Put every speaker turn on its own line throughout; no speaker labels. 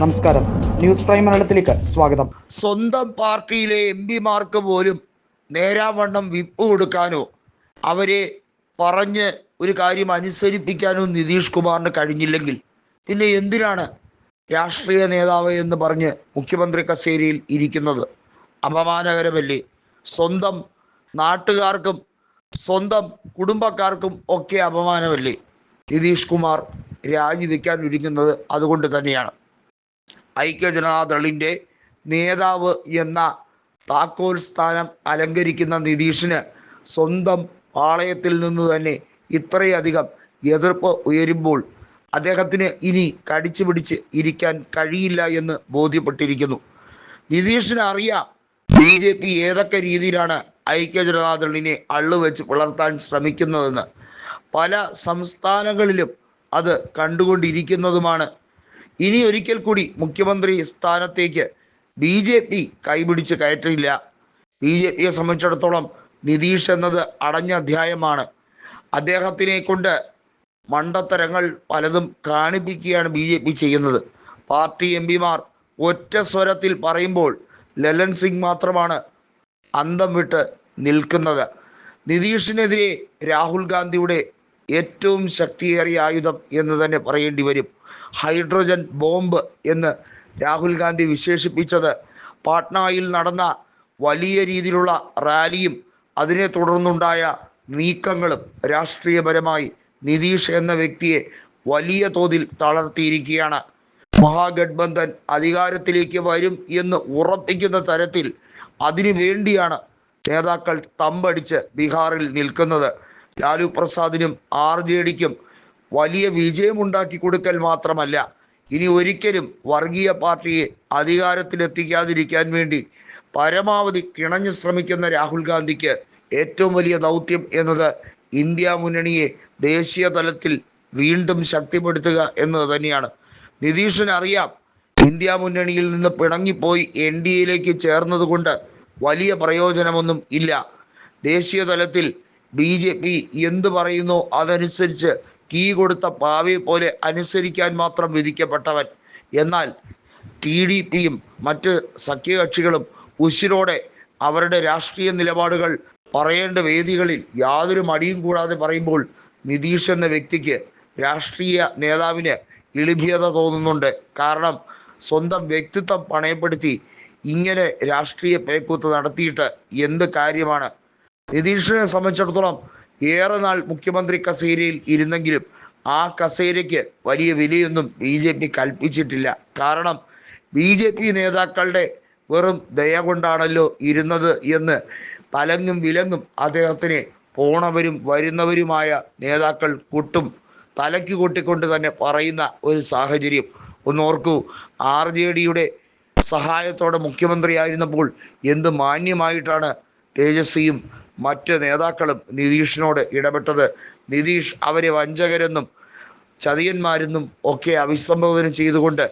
നമസ്കാരം. News prime മലയാളത്തിലേക്ക് സ്വാഗതം.
സ്വന്തം പാർട്ടിയിലെ എം പിമാർക്ക് പോലും നേരാവണ്ണം വിപ്പ് കൊടുക്കാനോ അവരെ പറഞ്ഞ് ഒരു കാര്യം അനുസരിപ്പിക്കാനോ നിതീഷ് കുമാറിന് കഴിഞ്ഞില്ലെങ്കിൽ പിന്നെ എന്തിനാണ് രാഷ്ട്രീയ നേതാവ് എന്ന് പറഞ്ഞ് മുഖ്യമന്ത്രി കസേരയിൽ ഇരിക്കുന്നത്? അപമാനകരമല്ലേ? സ്വന്തം നാട്ടുകാർക്കും സ്വന്തം കുടുംബക്കാർക്കും ഒക്കെ അപമാനമല്ലേ? നിതീഷ് കുമാർ രാജിവെക്കാൻ ഒരുങ്ങുന്നത് അതുകൊണ്ട് തന്നെയാണ്. ഐക്യജനതാദളിന്റെ നേതാവ് എന്ന താക്കോൽ സ്ഥാനം അലങ്കരിക്കുന്ന നിതീഷിന് സ്വന്തം പാളയത്തിൽ നിന്ന് തന്നെ ഇത്രയധികം എതിർപ്പ് ഉയരുമ്പോൾ അദ്ദേഹത്തിന് ഇനി കടിച്ചു പിടിച്ച് ഇരിക്കാൻ കഴിയില്ല എന്ന് ബോധ്യപ്പെട്ടിരിക്കുന്നു. നിതീഷിന് അറിയാം ബി ജെ പി ഏതൊക്കെ രീതിയിലാണ് ഐക്യജനതാദളിനെ അള്ളുവെച്ച് പുലർത്താൻ ശ്രമിക്കുന്നതെന്ന്. പല സംസ്ഥാനങ്ങളിലും അത് കണ്ടുകൊണ്ടിരിക്കുന്നതുമാണ് ഇനി ഒരിക്കൽ കൂടി മുഖ്യമന്ത്രി സ്ഥാനത്തേക്ക് ബി ജെ പി കൈപിടിച്ച് കയറ്റില്ല. ബി ജെ പിയെ സംബന്ധിച്ചിടത്തോളം നിതീഷ് എന്നത് അടഞ്ഞ അധ്യായമാണ്. അദ്ദേഹത്തിനെ കൊണ്ട് മണ്ടത്തരങ്ങൾ പലതും കാണിപ്പിക്കുകയാണ് ബി ജെ പി ചെയ്യുന്നത്. പാർട്ടി എം പിമാർ ഒറ്റ സ്വരത്തിൽ പറയുമ്പോൾ ലലൻ സിംഗ് മാത്രമാണ് അന്തം വിട്ട് നിൽക്കുന്നത്. നിതീഷിനെതിരെ രാഹുൽ ഗാന്ധിയുടെ ഏറ്റവും ശക്തിയേറിയ ആയുധം എന്ന് തന്നെ പറയേണ്ടി വരും. ഹൈഡ്രജൻ ബോംബ് എന്ന് രാഹുൽ ഗാന്ധി വിശേഷിപ്പിച്ചത് പാട്നയിൽ നടന്ന വലിയ രീതിയിലുള്ള റാലിയും അതിനെ തുടർന്നുണ്ടായ നീക്കങ്ങളും രാഷ്ട്രീയപരമായി നിതീഷ് എന്ന വ്യക്തിയെ വലിയ തോതിൽ തളർത്തിയിരിക്കുകയാണ്. മഹാഗഡ്ബന്ധൻ അധികാരത്തിലേക്ക് വരും എന്ന് ഉറപ്പിക്കുന്ന തരത്തിൽ അതിനു വേണ്ടിയാണ് നേതാക്കൾ തമ്പടിച്ച് ബീഹാറിൽ നിൽക്കുന്നത്. ലാലു പ്രസാദിനും ആർ ജെ ഡിക്കും വലിയ വിജയമുണ്ടാക്കി കൊടുക്കൽ മാത്രമല്ല ഇനി ഒരിക്കലും വർഗീയ പാർട്ടിയെ അധികാരത്തിലെത്തിക്കാതിരിക്കാൻ വേണ്ടി പരമാവധി കിണഞ്ഞു ശ്രമിക്കുന്ന രാഹുൽ ഗാന്ധിക്ക് ഏറ്റവും വലിയ ദൗത്യം എന്നത് ഇന്ത്യ മുന്നണിയെ ദേശീയ തലത്തിൽ വീണ്ടും ശക്തിപ്പെടുത്തുക എന്നത് തന്നെയാണ്. നിതീഷിന് അറിയാം ഇന്ത്യ മുന്നണിയിൽ നിന്ന് പിണങ്ങിപ്പോയി എൻ ഡി എയിലേക്ക് ചേർന്നതുകൊണ്ട് വലിയ പ്രയോജനമൊന്നും ഇല്ല. ദേശീയ തലത്തിൽ ബി ജെ പി എന്ത് പറയുന്നോ അതനുസരിച്ച് കീ കൊടുത്ത പാവയെ പോലെ അനുസരിക്കാൻ മാത്രം വിധിക്കപ്പെട്ടവൻ. എന്നാൽ ടി ഡി പിയും മറ്റ് സഖ്യകക്ഷികളും ഉശിരോടെ അവരുടെ രാഷ്ട്രീയ നിലപാടുകൾ പറയേണ്ട വേദികളിൽ യാതൊരു മടിയും കൂടാതെ പറയുമ്പോൾ നിതീഷ് എന്ന വ്യക്തിക്ക് രാഷ്ട്രീയ നേതാവിന് ഇളിഭ്യത തോന്നുന്നുണ്ട്. കാരണം സ്വന്തം വ്യക്തിത്വം പണയപ്പെടുത്തി ഇങ്ങനെ രാഷ്ട്രീയ പേക്കൂത്ത് നടത്തിയിട്ട് എന്ത് കാര്യമാണ് നിതീഷിനെ സംബന്ധിച്ചിടത്തോളം ഏറെ നാൾ മുഖ്യമന്ത്രി കസേരയിൽ ഇരുന്നെങ്കിലും ആ കസേരയ്ക്ക് വലിയ വിലയൊന്നും ബി ജെ പി കൽപ്പിച്ചിട്ടില്ല. കാരണം ബി ജെ പി നേതാക്കളുടെ വെറും ദയ കൊണ്ടാണല്ലോ ഇരുന്നത് എന്ന് പലങ്ങും വിലങ്ങും അദ്ദേഹത്തിന് പോണവരും വരുന്നവരുമായ നേതാക്കൾ കൂട്ടും തലയ്ക്ക് കൂട്ടിക്കൊണ്ട് തന്നെ പറയുന്ന ഒരു സാഹചര്യം. ഒന്നോർക്കൂ ആർ ജെ ഡിയുടെ സഹായത്തോടെ മുഖ്യമന്ത്രിയായിരുന്നപ്പോൾ എന്ത് മാന്യമായിട്ടാണ് തേജസ്വിയും മറ്റ് നേതാക്കളും നിതീഷിനോട് ഇടപെട്ടത്. നിതീഷ് അവരെ വഞ്ചകരെന്നും ചതിയന്മാരെന്നും ഒക്കെ അഭിസംബോധന ചെയ്തുകൊണ്ട്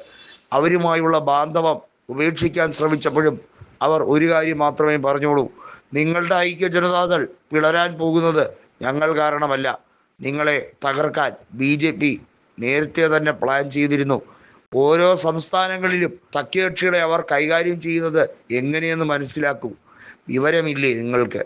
അവരുമായുള്ള ബാന്ധവം ഉപേക്ഷിക്കാൻ ശ്രമിച്ചപ്പോഴും അവർ ഒരു കാര്യം മാത്രമേ പറഞ്ഞോളൂ നിങ്ങളുടെ ഐക്യ ജനതാദൾ പിളരാൻ പോകുന്നത് ഞങ്ങൾ കാരണമല്ല. നിങ്ങളെ തകർക്കാൻ ബി ജെ പി നേരത്തെ തന്നെ പ്ലാൻ ചെയ്തിരുന്നു. ഓരോ സംസ്ഥാനങ്ങളിലും സഖ്യകക്ഷികളെ അവർ കൈകാര്യം ചെയ്യുന്നത് എങ്ങനെയെന്ന് മനസ്സിലാക്കൂ. വിവരമില്ലേ നിങ്ങൾക്ക്?